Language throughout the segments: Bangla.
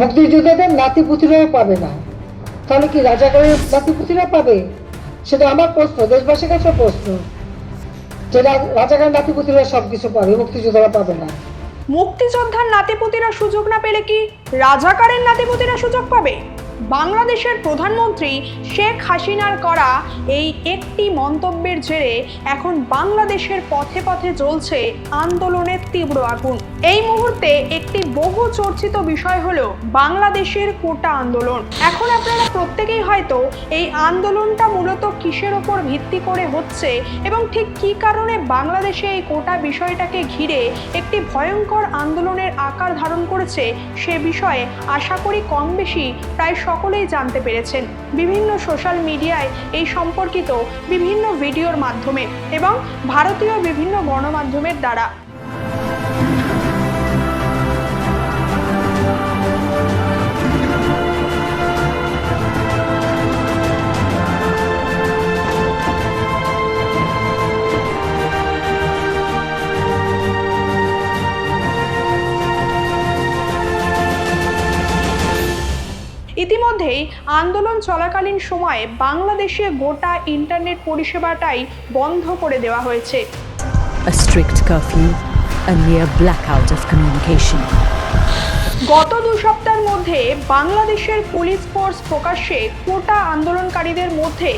মুক্তিযোদ্ধাদের নাতিপুতিরাও পাবে না। তাহলে কি রাজাকারের নাতিপুতিরা পাবে? সেটা আমার প্রশ্ন, দেশবাসীর কাছে প্রশ্ন। যে রাজাকার নাতিপুতিরা সব কিছু পাবে, মুক্তিযোদ্ধারা পাবে না। মুক্তিযোদ্ধার নাতিপুতিরা সুযোগ না পেলে কি রাজাকারের নাতিপুতিরা সুযোগ পাবে? বাংলাদেশের প্রধানমন্ত্রী শেখ হাসিনার করা এই একটি মন্তব্যের জেরে এখন বাংলাদেশের পথে পথে জ্বলছে আন্দোলনের তীব্র আগুন। এই মুহূর্তে একটি বহু চর্চিত বিষয় হলো বাংলাদেশের কোটা আন্দোলন। এখন আপনারা প্রত্যেকেই হয়তো এই আন্দোলনটা মূলত কিসের ওপর ভিত্তি করে হচ্ছে এবং ঠিক কি কারণে বাংলাদেশে এই কোটা বিষয়টাকে ঘিরে একটি ভয়ঙ্কর আন্দোলনের আকার ধারণ করেছে সে বিষয়ে আশা করি কম বেশি প্রায় সকলেই জানতে পেরেছেন। বিভিন্ন সোশ্যাল মিডিয়ায় এই সম্পর্কিত বিভিন্ন ভিডিওর মাধ্যমে এবং ভারতীয় বিভিন্ন গণমাধ্যমের দ্বারা। ইতিমধ্যেই আন্দোলন চলাকালীন সময়ে বাংলাদেশে গোটা ইন্টারনেট পরিষেবাটাই বন্ধ করে দেওয়া হয়েছে। A strict curfew, a near blackout of communication. গত দু সপ্তাহের মধ্যে বাংলাদেশের পুলিশ ফোর্স প্রকাশ্যে কোটা আন্দোলনকারীদের মধ্যে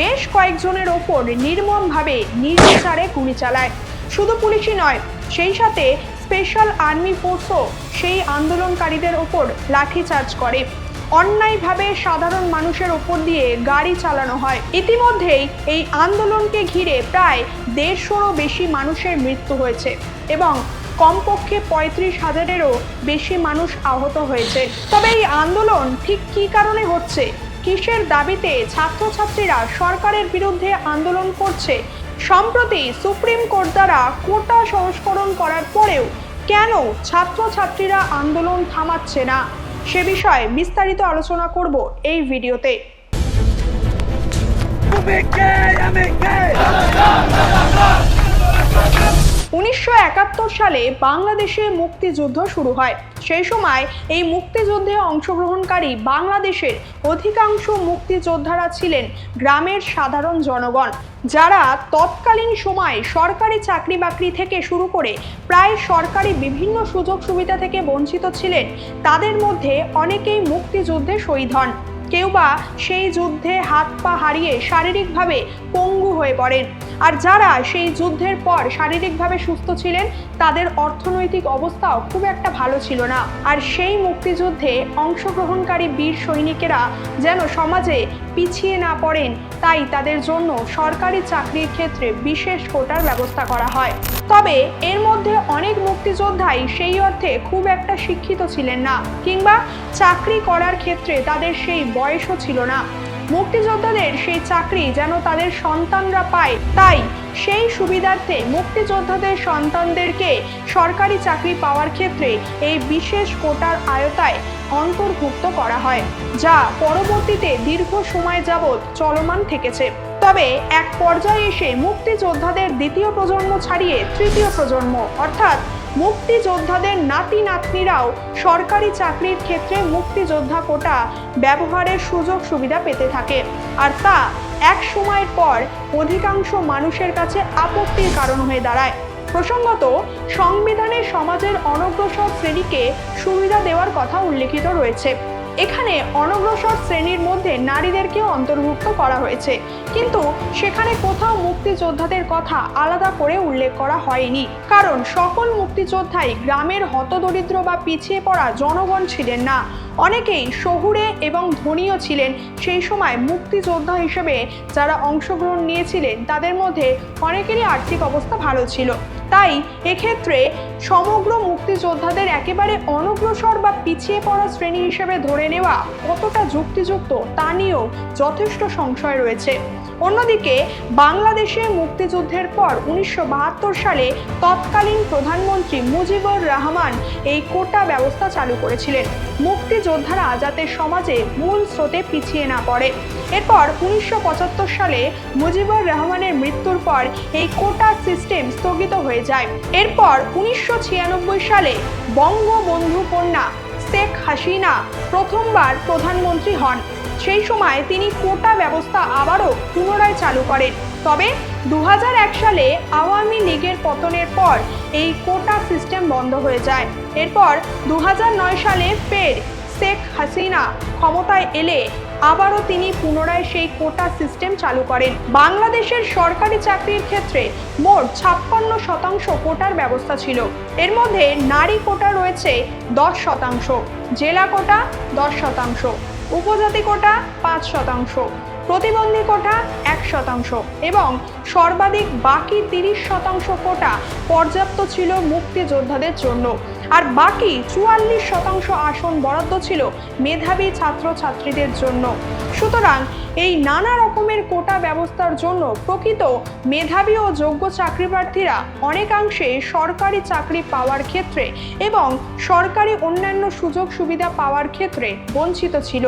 বেশ কয়েকজনের ওপর নির্মমভাবে নির্বিচারে গুলি চালায়। শুধু পুলিশই নয় সেই সাথে স্পেশাল আর্মি ফোর্সও সেই আন্দোলনকারীদের ওপর লাঠিচার্জ করে। অন্যায়ভাবে সাধারণ মানুষের ওপর দিয়ে গাড়ি চালানো হয়। ইতিমধ্যেই এই আন্দোলনকে ঘিরে প্রায় দেড়শোরও বেশি মানুষের মৃত্যু হয়েছে এবং কমপক্ষে পঁয়ত্রিশ হাজারেরও বেশি মানুষ আহত হয়েছে। তবে এই আন্দোলন ঠিক কী কারণে হচ্ছে? কিসের দাবিতে ছাত্রছাত্রীরা সরকারের বিরুদ্ধে আন্দোলন করছে? সম্প্রতি সুপ্রিম কোর্ট দ্বারা কোটা সংস্করণ করার পরেও কেন ছাত্রছাত্রীরা আন্দোলন থামাচ্ছে না? সে বিষয়ে বিস্তারিত আলোচনা করব এই ভিডিওতে। উনিশশো একাত্তর সালে বাংলাদেশে মুক্তিযুদ্ধ শুরু হয়। সেই সময় এই মুক্তিযুদ্ধে অংশগ্রহণকারী বাংলাদেশের অধিকাংশ মুক্তিযোদ্ধারা ছিলেন গ্রামের সাধারণ জনগণ, যারা তৎকালীন সময়ে সরকারি চাকরি বাকরি থেকে শুরু করে প্রায় সরকারি বিভিন্ন সুযোগ সুবিধা থেকে বঞ্চিত ছিলেন। তাদের মধ্যে অনেকেই মুক্তিযুদ্ধে শহীদ হন। কেউ বা সেই যুদ্ধে হাত পা হারিয়ে শারীরিকভাবে পঙ্গু হয়ে পড়েন। আর যারা সেই যুদ্ধের পর শারীরিকভাবে সুস্থ ছিলেন, তাদের অর্থনৈতিক অবস্থাও খুব একটা ভালো ছিল না। আর সেই মুক্তিযুদ্ধে অংশগ্রহণকারী বীর সৈনিকেরা যেন সমাজে পিছিয়ে না পড়েন, তাই তাদের জন্য সরকারি চাকরির ক্ষেত্রে বিশেষ কোটার ব্যবস্থা করা হয়। তবে এর মধ্যে অনেক মুক্তিযোদ্ধাই সেই অর্থে খুব একটা শিক্ষিত ছিলেন না, কিংবা চাকরি করার ক্ষেত্রে তাদের সেই বয়সও ছিল না। মুক্তিযোদ্ধাদের সেই চাকরি যেন তাদের সন্তানরা পায়, তাই সেই সুবিধার্থে মুক্তিযোদ্ধাদের সন্তানদেরকে সরকারি চাকরি পাওয়ার ক্ষেত্রে এই বিশেষ কোটার আয়তায় অন্তর্ভুক্ত করা হয়, যা পরবর্তীতে দীর্ঘ সময় যাবৎ চলমান থেকেছে। তবে এক পর্যায়ে এসে মুক্তিযোদ্ধাদের দ্বিতীয় প্রজন্ম ছাড়িয়ে তৃতীয় প্রজন্ম, অর্থাৎ মুক্তিযোদ্ধাদের নাতি নাতনিরাও সরকারি চাকরির ক্ষেত্রে মুক্তিযোদ্ধা কোটা ব্যবহারের সুযোগ সুবিধা পেতে থাকে। আর তা এক সময়ের পর অধিকাংশ মানুষের কাছে আপত্তির কারণ হয়ে দাঁড়ায়। প্রসঙ্গত, সংবিধানে সমাজের অনগ্রসর শ্রেণীকে সুবিধা দেওয়ার কথা উল্লেখিত রয়েছে। এখানে অনগ্রসর শ্রেণির মধ্যে নারীদেরকেও অন্তর্ভুক্ত করা হয়েছে। কিন্তু সেখানে কোথাও মুক্তিযোদ্ধাদের কথা আলাদা করে উল্লেখ করা হয়নি। কারণ সকল মুক্তিযোদ্ধাই গ্রামের হতদরিদ্র বা পিছিয়ে পড়া জনগণ ছিলেন না। অনেকেই শহুরে এবং ধনীও ছিলেন। সেই সময় মুক্তিযোদ্ধা হিসেবে যারা অংশগ্রহণ নিয়েছিলেন, তাদের মধ্যে অনেকেরই আর্থিক অবস্থা ভালো ছিল। তাই এক্ষেত্রে সমগ্র মুক্তিযোদ্ধাদের একেবারে অনগ্রসর বা পিছিয়ে পড়া শ্রেণি হিসেবে ধরে নেওয়া কতটা যুক্তিযুক্ত তা নিয়েও যথেষ্ট সংশয় রয়েছে। অন্যদিকে, বাংলাদেশে মুক্তিযুদ্ধের পর উনিশশো বাহাত্তর সালে তৎকালীন প্রধানমন্ত্রী মুজিবুর রহমান এই কোটা ব্যবস্থা চালু করেছিলেন। মুক্তিযোদ্ধারা যাতে সমাজে মূল স্রোতে পিছিয়ে না পড়ে। এরপর উনিশশো পঁচাত্তর সালে মুজিবুর রহমানের মৃত্যুর পর এই কোটা সিস্টেম স্থগিত হয়ে যায়। এরপর উনিশশো ছিয়ানব্বই সালে বঙ্গবন্ধু কন্যা শেখ হাসিনা প্রথমবার প্রধানমন্ত্রী হন। সেই সময় তিনি কোটা ব্যবস্থা আবারও পুনরায় চালু করেন। তবে দু হাজার এক সালে আওয়ামী লীগের পতনের পর এই কোটা সিস্টেম বন্ধ হয়ে যায়। এরপর দু হাজার নয় সালে ফের শেখ হাসিনা ক্ষমতায় এলে আবারও তিনি পুনরায় সেই কোটা সিস্টেম চালু করেন। বাংলাদেশের সরকারি চাকরির ক্ষেত্রে মোট ছাপ্পান্ন শতাংশ কোটার ব্যবস্থা ছিল। এর মধ্যে নারী কোটা রয়েছে দশ শতাংশ, জেলা কোটা দশ শতাংশ, উপজাতি কোটা পাঁচ শতাংশ। প্রতিবন্ধী কোটা এক শতাংশ এবং সর্বাধিক বাকি তিরিশ শতাংশ কোটা পর্যাপ্ত ছিল মুক্তিযোদ্ধাদের জন্য। আর বাকি চুয়াল্লিশ শতাংশ আসন বরাদ্দ ছিল মেধাবী ছাত্রছাত্রীদের জন্য। সুতরাং এই নানা রকমের কোটা ব্যবস্থার জন্য প্রকৃত মেধাবী ও যোগ্য চাকরি প্রার্থীরা অনেকাংশে সরকারি চাকরি পাওয়ার ক্ষেত্রে এবং সরকারি অন্যান্য সুযোগ সুবিধা পাওয়ার ক্ষেত্রে বঞ্চিত ছিল।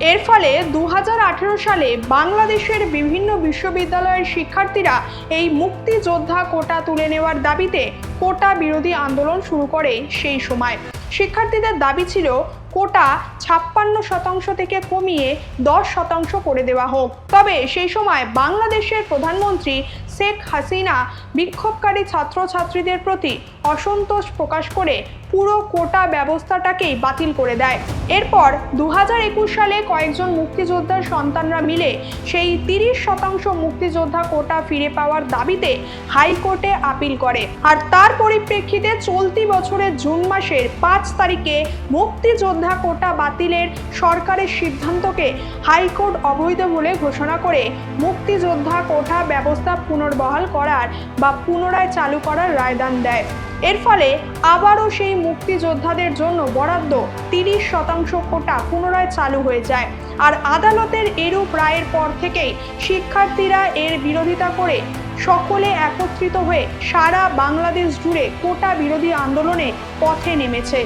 এর ফলে দু হাজার আঠেরো সালে বাংলাদেশের বিভিন্ন বিশ্ববিদ্যালয়ের শিক্ষার্থীরা এই মুক্তিযোদ্ধা কোটা তুলে নেওয়ার দাবিতে কোটা বিরোধী আন্দোলন শুরু করে সেই সময়। শিক্ষার্থীদের দাবি ছিল কোটা ছাপ্পান্ন শতাংশ থেকে কমিয়ে দশ শতাংশ করে দেওয়া হোক। তবে সেই সময় বাংলাদেশের প্রধানমন্ত্রী শেখ হাসিনা বিক্ষোভকারী ছাত্রছাত্রীদের প্রতি অসন্তোষ প্রকাশ করে পুরো কোটা ব্যবস্থাটাকেই বাতিল করে দেয়। এরপর দু হাজার একুশ সালে কয়েকজন মুক্তিযোদ্ধার সন্তানরা মিলে সেই তিরিশ শতাংশ মুক্তিযোদ্ধা কোটা ফিরে পাওয়ার দাবিতে হাইকোর্টে আপিল করে। আর তার পরিপ্রেক্ষিতে চলতি বছরের জুন মাসের পাঁচ তারিখে মুক্তিযোদ্ধা কোটা বাতিলের সরকারের সিদ্ধান্তকে হাইকোর্ট অবৈধ বলে ঘোষণা করে মুক্তিযোদ্ধা কোটা ব্যবস্থা পুনর্বহাল করার বা পুনরায় চালু করার রায়দান দেয়। এর ফলে আবারও সেই মুক্তিযোদ্ধাদের জন্য বরাদ্দ তিরিশ শতাংশ কোটা পুনরায় চালু হয়ে যায়। আর আদালতের এরূপ রায়ের পর থেকেই শিক্ষার্থীরা এর বিরোধিতা করে সকলে একত্রিত হয়ে সারা বাংলাদেশ জুড়ে কোটা বিরোধী আন্দোলনে পথে নেমেছে।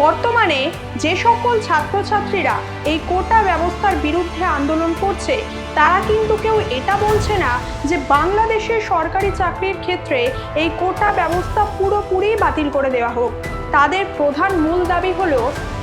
বর্তমানে যে সকল ছাত্রছাত্রীরা এই কোটা ব্যবস্থার বিরুদ্ধে আন্দোলন করছে, তারা কিন্তু কেউ এটা বলছে না যে বাংলাদেশের সরকারি চাকরির ক্ষেত্রে এই কোটা ব্যবস্থা পুরোপুরি বাতিল করে দেওয়া হোক। তাদের প্রধান মূল দাবি হলো,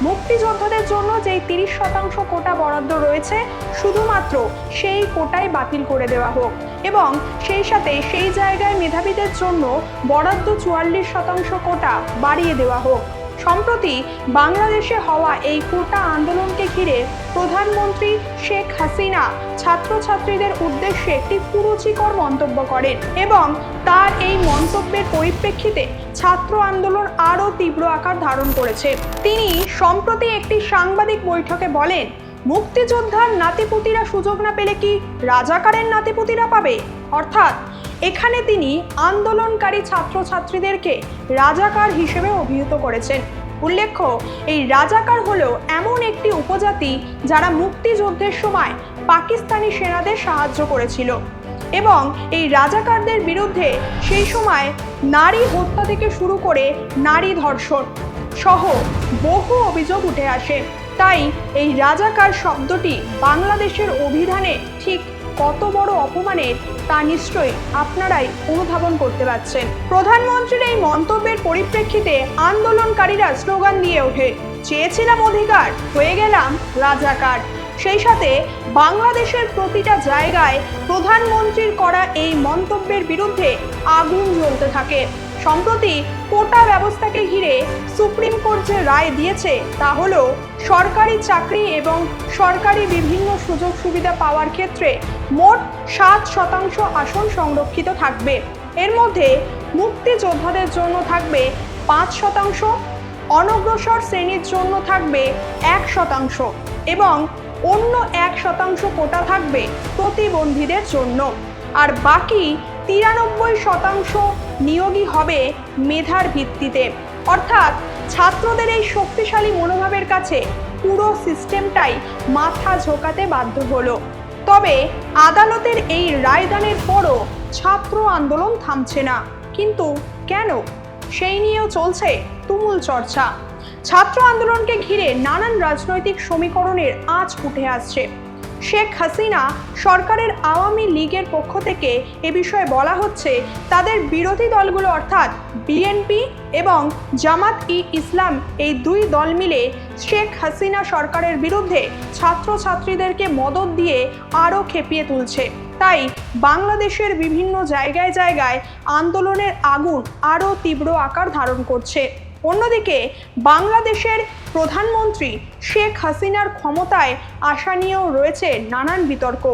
মুক্তিযোদ্ধাদের জন্য যেই তিরিশ শতাংশ কোটা বরাদ্দ রয়েছে, শুধুমাত্র সেই কোটাই বাতিল করে দেওয়া হোক এবং সেই সাথে সেই জায়গায় মেধাবীদের জন্য বরাদ্দ চুয়াল্লিশ শতাংশ কোটা বাড়িয়ে দেওয়া হোক। সম্প্রতি বাংলাদেশে হওয়া এই কোটা আন্দোলনকে ঘিরে প্রধানমন্ত্রী শেখ হাসিনা ছাত্রছাত্রীদের উদ্দেশ্যে একটি কুরুচিকর মন্তব্য করেন এবং তার এই মন্তব্যের পরিপ্রেক্ষিতে ছাত্র আন্দোলন আরও তীব্র আকার ধারণ করেছে। তিনি সম্প্রতি একটি সাংবাদিক বৈঠকে বলেন, মুক্তিযোদ্ধার নাতিপুতিরা সুযোগ না পেলে কি রাজাকারের নাতিপুতিরা পাবে? অর্থাৎ এখানে তিনি আন্দোলনকারী ছাত্রছাত্রীদেরকে রাজাকার হিসেবে অভিহিত করেছেন। উল্লেখ্য, এই রাজাকার হল এমন একটি উপজাতি যারা মুক্তিযুদ্ধের সময় পাকিস্তানি সেনাদের সাহায্য করেছিল এবং এই রাজাকারদের বিরুদ্ধে সেই সময় নারী হত্যা থেকে শুরু করে নারী ধর্ষণ সহ বহু অভিযোগ উঠে আসে। তাই এই রাজাকার শব্দটি বাংলাদেশের অভিধানে ঠিক কত বড় অপমানের তা নিশ্চয়ই আপনারাই অনুধাবন করতে পারছেন। প্রধানমন্ত্রীর এই মন্তব্যের পরিপ্রেক্ষিতে আন্দোলনকারীরা স্লোগান দিয়ে ওঠে, চেয়েছিলাম অধিকার, হয়ে গেলাম রাজাকার। সেই সাথে বাংলাদেশের প্রতিটা জায়গায় প্রধানমন্ত্রীর করা এই মন্তব্যের বিরুদ্ধে আগুন জ্বলতে থাকে। সম্প্রতি কোটা ব্যবস্থাকে ঘিরে সুপ্রিম কোর্ট যে রায় দিয়েছে, তা হলো সরকারি চাকরি এবং সরকারি বিভিন্ন সুযোগ সুবিধা পাওয়ার ক্ষেত্রে মোট সাত শতাংশ আসন সংরক্ষিত থাকবে। এর মধ্যে মুক্তিযোদ্ধাদের জন্য থাকবে পাঁচ শতাংশ, অনগ্রসর শ্রেণির জন্য থাকবে এক শতাংশ এবং অন্য এক শতাংশ কোটা থাকবে প্রতিবন্ধীদের জন্য। আর বাকি তিরানব্বই শতাংশ নিয়োগই হবে মেধার ভিত্তিতে। অর্থাৎ ছাত্রদের এই শক্তিশালী মনোভাবের কাছে পুরো সিস্টেমটাই মাথা ঝোকাতে বাধ্য হলো। তবে আদালতের এই রায়দানের পরও ছাত্র আন্দোলন থামছে না। কিন্তু কেন? সেই নিয়েও চলছে তুমুল চর্চা। ছাত্র আন্দোলনকে ঘিরে নানান রাজনৈতিক সমীকরণের আঁচ উঠে আসছে। শেখ হাসিনা সরকারের আওয়ামী লীগের পক্ষ থেকে এ বিষয়ে বলা হচ্ছে, তাদের বিরোধী দলগুলো অর্থাৎ বিএনপি এবং জামাত ই ইসলাম এই দুই দল মিলে শেখ হাসিনা সরকারের বিরুদ্ধে ছাত্রছাত্রীদেরকে মদত দিয়ে আরও খেপিয়ে তুলছে। তাই বাংলাদেশের বিভিন্ন জায়গায় জায়গায় আন্দোলনের আগুন আরও তীব্র আকার ধারণ করছে। অন্যদিকে বাংলাদেশের প্রধানমন্ত্রী শেখ হাসিনার ক্ষমতায় আসা নিয়েও রয়েছে নানান বিতর্ক।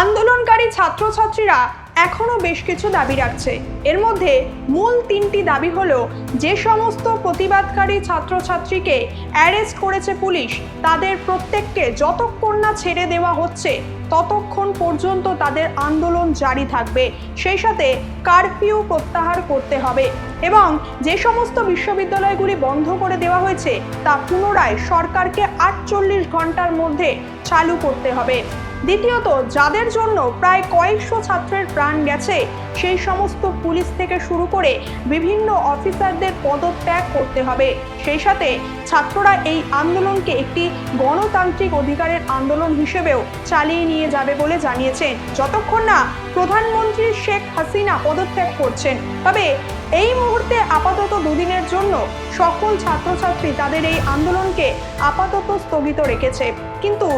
আন্দোলনকারী ছাত্রছাত্রীরা এখনও বেশ কিছু দাবি রাখছে। এর মধ্যে মূল তিনটি দাবি হলো, যে সমস্ত প্রতিবাদকারী ছাত্রছাত্রীকে অ্যারেস্ট করেছে পুলিশ, তাদের প্রত্যেককে যতক্ষণ না ছেড়ে দেওয়া হচ্ছে, ততক্ষণ পর্যন্ত তাদের আন্দোলন জারি থাকবে। সেই সাথে কারফিউ প্রত্যাহার করতে হবে এবং যে সমস্ত বিশ্ববিদ্যালয়গুলি বন্ধ করে দেওয়া হয়েছে, তা পুনরায় সরকারকে আটচল্লিশ ঘণ্টার মধ্যে চালু করতে হবে। দ্বিতীয়ত, যাদের জন্য প্রায় কয়েকশো ছাত্রের প্রাণ গেছে, সেই সমস্ত পুলিশ থেকে শুরু করে বিভিন্ন অফিসারদের পদত্যাগ করতে হবে। সেই সাথে ছাত্ররা এই আন্দোলনকে একটি গণতান্ত্রিক অধিকারের আন্দোলন হিসেবেও চালিয়ে নিয়ে যাবে বলে জানিয়েছেন। যতক্ষণ না প্রধানমন্ত্রী শেখ হাসিনা পদত্যাগ করছেন, তবে এই মুহূর্তে আপাতত দুদিনের জন্য সকল ছাত্রছাত্রী তাদের এই আন্দোলনকে আপাতত স্থগিত রেখেছে। কিন্তু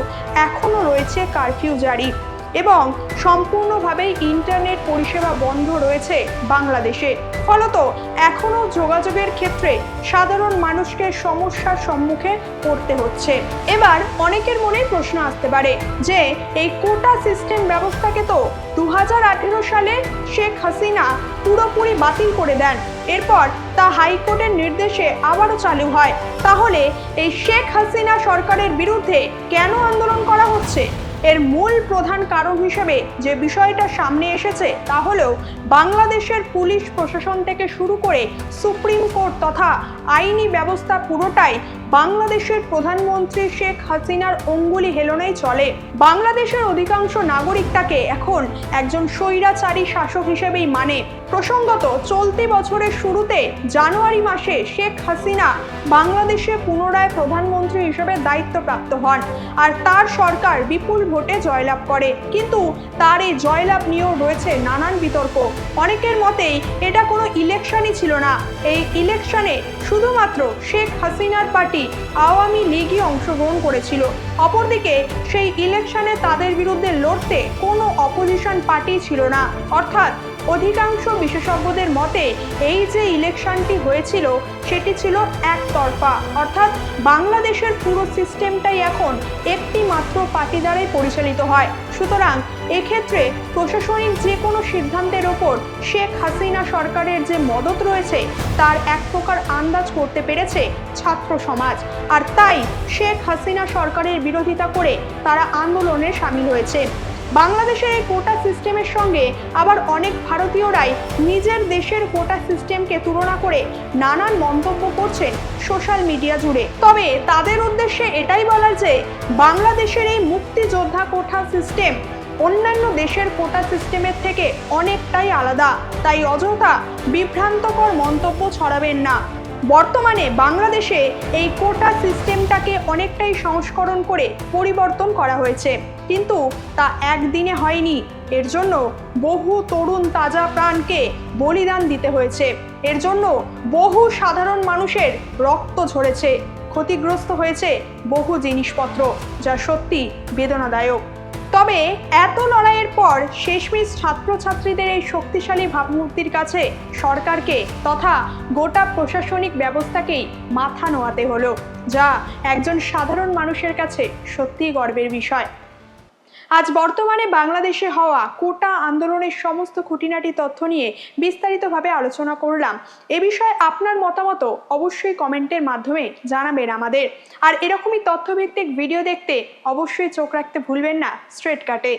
এখনও রয়েছে কারফিউ জারি। এবং সম্পূর্ণভাবেই ইন্টারনেট পরিষেবা বন্ধ রয়েছে বাংলাদেশে। ফলত এখনও যোগাযোগের ক্ষেত্রে সাধারণ মানুষকে সমস্যার সম্মুখে পড়তে হচ্ছে। এবার অনেকের মনে প্রশ্ন আসতে পারে যে, এই কোটা সিস্টেম ব্যবস্থাকে তো দু হাজার আঠেরো সালে শেখ হাসিনা পুরোপুরি বাতিল করে দেন। এরপর তা হাইকোর্টের নির্দেশে আবারও চালু হয়। তাহলে এই শেখ হাসিনা সরকারের বিরুদ্ধে কেন আন্দোলন করা হচ্ছে? এর মূল প্রধান কারণ হিসেবে যে বিষয়টা সামনে এসেছে তা হলো বাংলাদেশের পুলিশ প্রশাসন থেকে শুরু করে সুপ্রিম কোর্ট তথা আইনি ব্যবস্থা পুরোটাই বাংলাদেশের প্রধানমন্ত্রী শেখ হাসিনার অঙ্গুলি হেলনেই চলে। বাংলাদেশের অধিকাংশ নাগরিক তাকে এখন একজন স্বৈরাচারী শাসক হিসেবেই মানে। প্রসঙ্গত, চলতি বছরের শুরুতে জানুয়ারি মাসে শেখ হাসিনা বাংলাদেশে পুনরায় প্রধানমন্ত্রী হিসেবে দায়িত্বপ্রাপ্ত হন আর তার সরকার বিপুল ভোটে জয়লাভ করে। কিন্তু তার এই জয়লাভ নিয়েও রয়েছে নানান বিতর্ক। অনেকের মতেই এটা কোনো ইলেকশনই ছিল না। এই ইলেকশনে শুধুমাত্র শেখ হাসিনার পার্টি আওয়ামী লীগই অংশগ্রহণ করেছিল। অপরদিকে, সেই ইলেকশনে তাদের বিরুদ্ধে লড়তে কোনো অপোজিশন পার্টি ছিল না। অর্থাৎ অধিকাংশ বিশেষজ্ঞদের মতে, এই যে ইলেকশনটি হয়েছিল, সেটি ছিল একতরফা। অর্থাৎ বাংলাদেশের পুরো সিস্টেমটাই এখন একটি মাত্র পার্টি দ্বারাই পরিচালিত হয়। সুতরাং এক্ষেত্রে প্রশাসনিক যে কোনো সিদ্ধান্তের ওপর শেখ হাসিনা সরকারের যে মদত রয়েছে, তার এক প্রকার আন্দাজ করতে পেরেছে ছাত্র সমাজ। আর তাই শেখ হাসিনা সরকারের বিরোধিতা করে তারা আন্দোলনে সামিল হয়েছে। বাংলাদেশের এই কোটা সিস্টেমের সঙ্গে আবার অনেক ভারতীয়রাই নিজের দেশের কোটা সিস্টেমকে তুলনা করে নানান মন্তব্য করছেন সোশ্যাল মিডিয়া জুড়ে। তবে তাদের উদ্দেশ্যে এটাই বলার যে, বাংলাদেশের এই মুক্তিযোদ্ধা কোটা সিস্টেম অন্যান্য দেশের কোটা সিস্টেমের থেকে অনেকটাই আলাদা। তাই অযথা বিভ্রান্তকর মন্তব্য ছড়াবেন না। বর্তমানে বাংলাদেশে এই কোটা সিস্টেমটাকে অনেকটাই সংস্করণ করে পরিবর্তন করা হয়েছে। কিন্তু তা একদিনে হয়নি। এর জন্য বহু তরুণ তাজা প্রাণকে বলিদান দিতে হয়েছে। এর জন্য বহু সাধারণ মানুষের রক্ত ঝরেছে। ক্ষতিগ্রস্ত হয়েছে বহু জিনিসপত্র, যা সত্যি বেদনাদায়ক। তবে এত লড়াইয়ের পর শেষমেশ ছাত্রছাত্রীদের এই শক্তিশালী ভাবমূর্তির কাছে সরকারকে তথা গোটা প্রশাসনিক ব্যবস্থাকেই মাথা নোয়াতে হলো। যা একজন সাধারণ মানুষের কাছে সত্যি গর্বের বিষয়। আজ বর্তমানে বাংলাদেশে হওয়া কোটা আন্দোলনের সমস্ত খুঁটিনাটি তথ্য নিয়ে বিস্তারিতভাবে আলোচনা করলাম। এ বিষয়ে আপনার মতামত অবশ্যই কমেন্টের মাধ্যমে জানাবেন আমাদের। আর এরকমই তথ্যভিত্তিক ভিডিও দেখতে অবশ্যই চোখ রাখতে ভুলবেন না। স্ট্রেট কাটে।